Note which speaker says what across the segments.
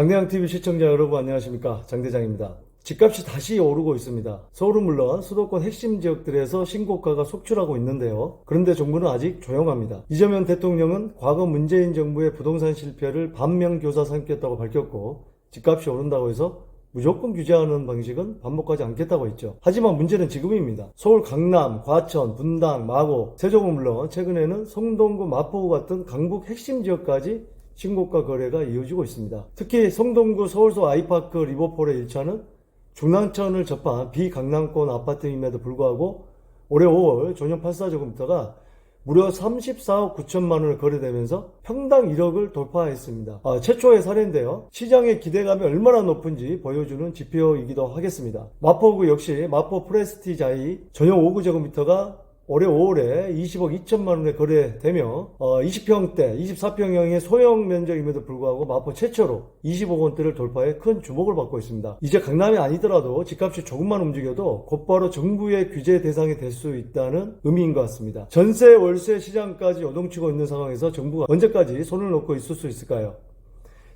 Speaker 1: 장대장TV 시청자 여러분 안녕하십니까 장대장입니다. 집값이 다시 오르고 있습니다. 서울은 물론 수도권 핵심 지역들에서 신고가가 속출하고 있는데요. 그런데 정부는 아직 조용합니다. 이재명 대통령은 과거 문재인 정부의 부동산 실패를 반면교사 삼겠다고 밝혔고 집값이 오른다고 해서 무조건 규제하는 방식은 반복하지 않겠다고 했죠. 하지만 문제는 지금입니다. 서울 강남, 과천, 분당, 마곡, 세종은 물론 최근에는 성동구, 마포구 같은 강북 핵심 지역까지 신고가 거래가 이어지고 있습니다. 특히 성동구 서울서 아이파크 리버폴의 1차는 중랑천을 접한 비강남권 아파트임에도 불구하고 올해 5월 전용 84제곱미터가 무려 34억 9천만 원을 거래되면서 평당 1억을 돌파했습니다. 아, 최초의 사례인데요. 시장의 기대감이 얼마나 높은지 보여주는 지표이기도 하겠습니다. 마포구 역시 마포 프레스티자이 전용 5구제곱미터가 올해 5월에 20억 2천만 원에 거래되며 어, 20평대, 24평형의 소형 면적임에도 불구하고 마포 최초로 20억 원대를 돌파해 큰 주목을 받고 있습니다. 이제 강남이 아니더라도 집값이 조금만 움직여도 곧바로 정부의 규제 대상이 될 수 있다는 의미인 것 같습니다. 전세 월세 시장까지 요동치고 있는 상황에서 정부가 언제까지 손을 놓고 있을 수 있을까요?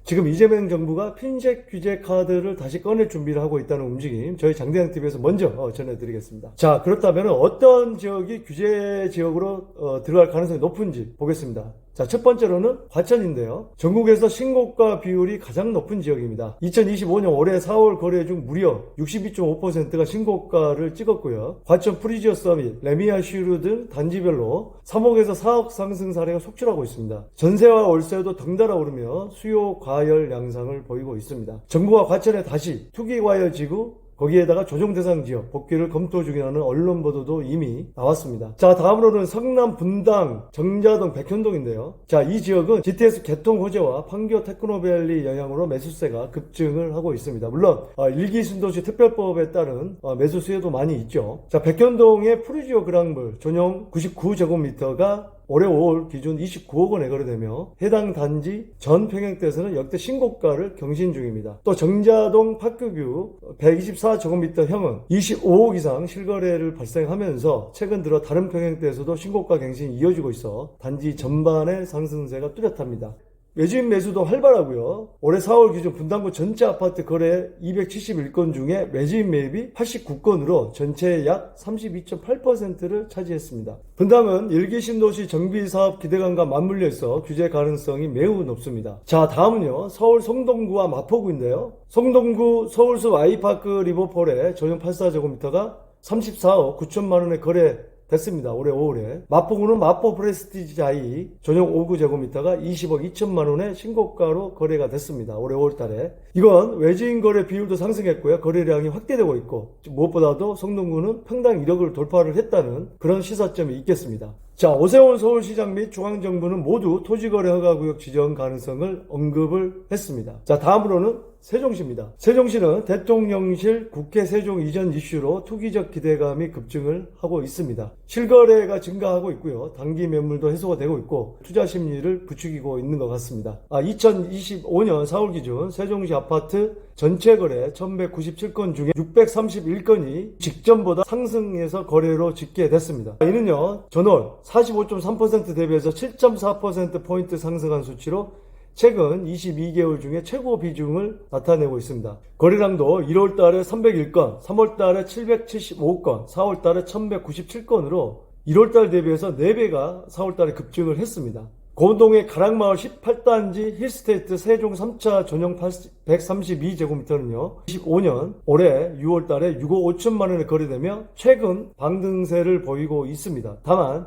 Speaker 1: 지금 이재명 정부가 핀셋 규제 카드를 다시 꺼낼 준비를 하고 있다는 움직임 저희 장대양 TV에서 먼저 어, 전해드리겠습니다. 자 그렇다면 어떤 지역이 규제 지역으로 어, 들어갈 가능성이 높은지 보겠습니다. 자, 첫 번째로는 과천인데요. 전국에서 신고가 비율이 가장 높은 지역입니다. 2025년 올해 4월 거래 중 무려 62.5%가 신고가를 찍었고요. 과천 프리지어 서밋, 레미아 슈르 등 단지별로 3억에서 4억 상승 사례가 속출하고 있습니다. 전세와 월세도 덩달아 오르며 수요 과열 양상을 보이고 있습니다. 정부가 과천에 다시 투기 과열 지구 거기에다가 조정 대상 지역 복귀를 검토 중이라는 언론 보도도 이미 나왔습니다. 자, 다음으로는 성남 분당, 정자동, 백현동인데요. 자, 이 지역은 GTS 개통 호재와 판교 테크노밸리 영향으로 매수세가 급증을 하고 있습니다. 물론 어, 일기 신도시 특별법에 따른 어, 매수 수요도 많이 있죠. 자, 백현동의 프리지오 그랑블 전용 99제곱미터가 올해 5월 기준 29억 원에 거래되며 해당 단지 전 평형대에서는 역대 신고가를 경신 중입니다. 또 정자동 파크뷰 124제곱미터 형은 25억 이상 실거래를 발생하면서 최근 들어 다른 평형대에서도 신고가 갱신이 이어지고 있어 단지 전반의 상승세가 뚜렷합니다. 외주인 매수도 활발하고요. 올해 4월 기준 분당구 전체 아파트 거래 271건 중에 외주인 매입이 89건으로 전체의 약 32.8%를 차지했습니다. 분당은 일기 신도시 정비 사업 기대감과 맞물려 있어 규제 가능성이 매우 높습니다. 자, 다음은요. 서울 성동구와 마포구인데요. 성동구 서울숲 아이파크 리버폴의 전용 84제곱미터가 34억 9천만 원에 거래 됐습니다. 올해 5월에. 마포구는 마포 프레스티지자이 전용 5구 제곱미터가 20억 2천만 원의 신고가로 거래가 됐습니다. 올해 5월 달에. 이건 외지인 거래 비율도 상승했고요. 거래량이 확대되고 있고 무엇보다도 성동구는 평당 1억을 돌파를 했다는 그런 시사점이 있겠습니다. 자, 오세훈 서울시장 및 중앙정부는 모두 토지거래 허가구역 지정 가능성을 언급을 했습니다. 자, 다음으로는 세종시입니다. 세종시는 대통령실 국회 세종 이전 이슈로 투기적 기대감이 급증을 하고 있습니다. 실거래가 증가하고 있고요. 단기 매물도 해소가 되고 있고 투자 심리를 부추기고 있는 것 같습니다. 아, 2025년 4월 기준 세종시 아파트 전체 거래 1197건 중에 631건이 직전보다 상승해서 거래로 집계됐습니다. 이는요, 전월 45.3% 대비해서 7.4%포인트 상승한 수치로 최근 22개월 중에 최고 비중을 나타내고 있습니다. 거래량도 1월 달에 301건, 3월 달에 775건, 4월 달에 1197건으로 1월 달 대비해서 4배가 4월 달에 급증을 했습니다. 고운동의 가락마을 18단지 힐스테이트 세종 3차 전용 132제곱미터는요, 25년 올해 6월 달에 6억 5천만 원에 거래되며 최근 방등세를 보이고 있습니다. 다만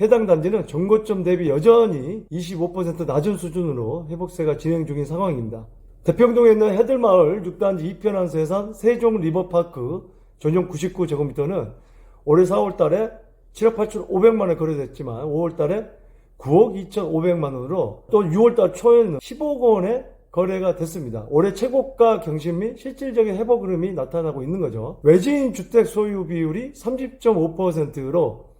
Speaker 1: 해당 단지는 정고점 대비 여전히 25% 낮은 수준으로 회복세가 진행 중인 상황입니다. 대평동에 있는 해들마을 6단지 2편한 세산 세종 리버파크 전용 99제곱미터는 올해 4월 달에 7억 8천 5백만 원에 거래됐지만 5월 달에 9억 2천5백만 원으로 또 6월 달 초에는 15억 원에 거래가 됐습니다. 올해 최고가 경신 및 실질적인 회복 흐름이 나타나고 있는 거죠. 외지인 주택 소유 비율이 30.5%로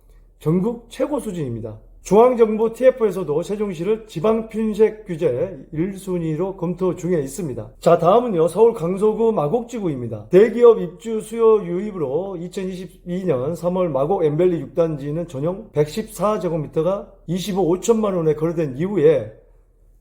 Speaker 1: 전국 최고 수준입니다. 중앙정부 TF에서도 세종시를 지방 핀셋 규제 1순위로 검토 중에 있습니다. 자, 다음은요. 서울 강서구 마곡지구입니다. 대기업 입주 수요 유입으로 2022년 3월 마곡 엠벨리 6단지는 전용 114제곱미터가 25억 5천만 원에 거래된 이후에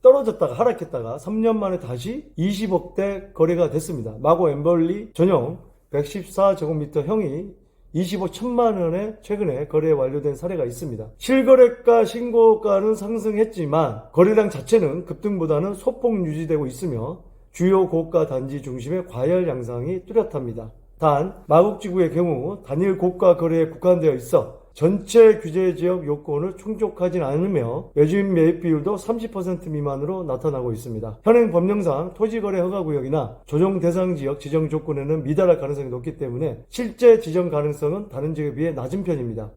Speaker 1: 떨어졌다가 하락했다가 3년 만에 다시 20억대 거래가 됐습니다. 마고 엠벌리 전용 114제곱미터 형이 25 천만 원에 최근에 거래 완료된 사례가 있습니다. 실거래가 신고가는 상승했지만 거래량 자체는 급등보다는 소폭 유지되고 있으며 주요 고가 단지 중심의 과열 양상이 뚜렷합니다. 단 마곡지구의 경우 단일 고가 거래에 국한되어 있어 전체 규제 지역 요건을 충족하진 않으며 외주인 매입 비율도 30% 미만으로 나타나고 있습니다. 현행 법령상 토지거래 허가구역이나 조정 대상 지역 지정 조건에는 미달할 가능성이 높기 때문에 실제 지정 가능성은 다른 지역에 비해 낮은 편입니다.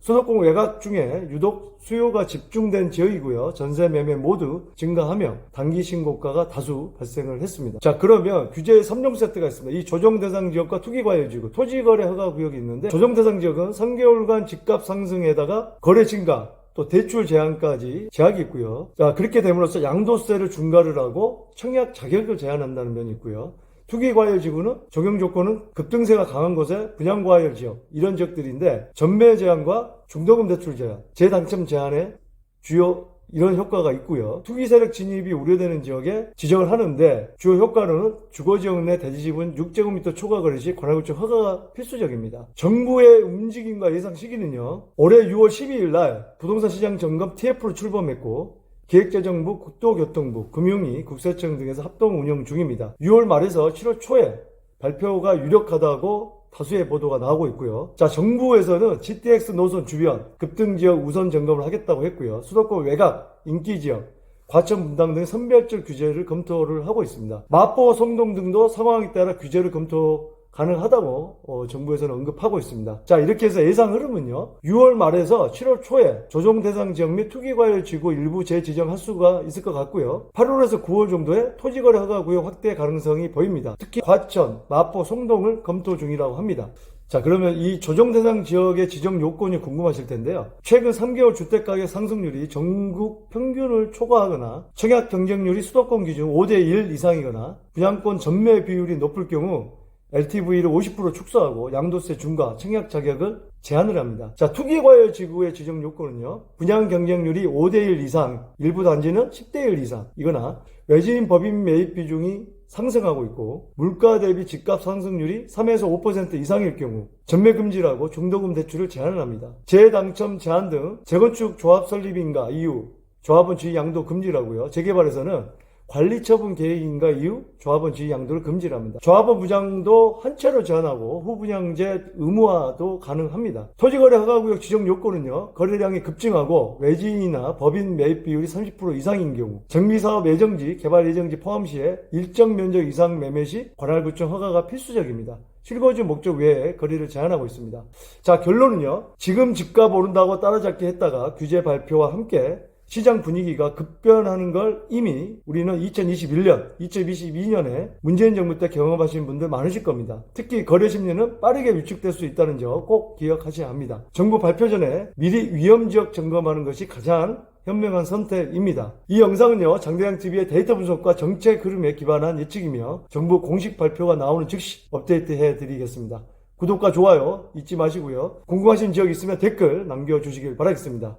Speaker 1: 수도권 외곽 중에 유독 수요가 집중된 지역이고요. 전세 매매 모두 증가하며 단기 신고가가 다수 발생을 했습니다. 자, 그러면 규제의 3종 세트가 있습니다. 이 조정 대상 지역과 투기 과열 지역, 토지 거래 허가 구역이 있는데 조정 대상 지역은 3개월간 집값 상승에다가 거래 증가 또 대출 제한까지 제약이 있고요. 자, 그렇게 됨으로써 양도세를 중과를 하고 청약 자격을 제한한다는 면이 있고요. 투기과열 지구는 적용 조건은 급등세가 강한 곳에 분양과열 지역 이런 지역들인데 전매 제한과 중도금 대출 제한, 재당첨 제한에 주요 이런 효과가 있고요. 투기 세력 진입이 우려되는 지역에 지정을 하는데 주요 효과는 주거 지역 내 대지 지분 6제곱미터 초과 거래 시 관할구청 허가가 필수적입니다. 정부의 움직임과 예상 시기는요. 올해 6월 12일 날 부동산 시장 점검 TF로 출범했고 기획재정부, 국토교통부, 금융위, 국세청 등에서 합동 운영 중입니다. 6월 말에서 7월 초에 발표가 유력하다고 다수의 보도가 나오고 있고요. 자, 정부에서는 GTX 노선 주변 급등 지역 우선 점검을 하겠다고 했고요. 수도권 외곽, 인기 지역, 과천 분당 등 선별적 규제를 검토를 하고 있습니다. 마포, 성동 등도 상황에 따라 규제를 검토 가능하다고 어, 정부에서는 언급하고 있습니다. 자 이렇게 해서 예상 흐름은요. 6월 말에서 7월 초에 조정 대상 지역 및 투기과열 지구 일부 재지정 할 수가 있을 것 같고요. 8월에서 9월 정도에 토지거래 허가 구역 확대 가능성이 보입니다. 특히 과천, 마포, 송동을 검토 중이라고 합니다. 자, 그러면 이 조정 대상 지역의 지정 요건이 궁금하실 텐데요. 최근 3개월 주택 가격 상승률이 전국 평균을 초과하거나 청약 경쟁률이 수도권 기준 5대 1 이상이거나 분양권 전매 비율이 높을 경우 LTV를 50% 축소하고 양도세 중과 청약 자격을 제한을 합니다. 자, 투기과열 지구의 지정 요건은요. 분양 경쟁률이 5대1 이상, 일부 단지는 10대1 이상 이거나 외지인 법인 매입 비중이 상승하고 있고 물가 대비 집값 상승률이 3에서 5% 이상일 경우 전매 금지라고 중도금 대출을 제한을 합니다. 재당첨 제한 등 재건축 조합 설립인가 이유 조합원 지위 양도 금지라고요. 재개발에서는 관리 처분 계획인가 이후 조합원 지위 양도를 금지를 합니다. 조합원 부장도 한 채로 제한하고 후분양제 의무화도 가능합니다. 토지거래 허가구역 지정 요건은요. 거래량이 급증하고 외지인이나 법인 매입 비율이 30% 이상인 경우 정비사업 예정지, 개발 예정지 포함 시에 일정 면적 이상 매매 시 관할구청 허가가 필수적입니다. 실거주 목적 외에 거리를 제한하고 있습니다. 자 결론은요. 지금 집값 오른다고 따라잡기 했다가 규제 발표와 함께 시장 분위기가 급변하는 걸 이미 우리는 2021년, 2022년에 문재인 정부 때 경험하신 분들 많으실 겁니다. 특히 거래 심리는 빠르게 위축될 수 있다는 점 꼭 기억하셔야 합니다. 정부 발표 전에 미리 위험 지역 점검하는 것이 가장 현명한 선택입니다. 이 영상은요, 장대양TV의 데이터 분석과 정책 흐름에 기반한 예측이며 정부 공식 발표가 나오는 즉시 업데이트 해드리겠습니다. 구독과 좋아요 잊지 마시고요. 궁금하신 지역 있으면 댓글 남겨주시길 바라겠습니다.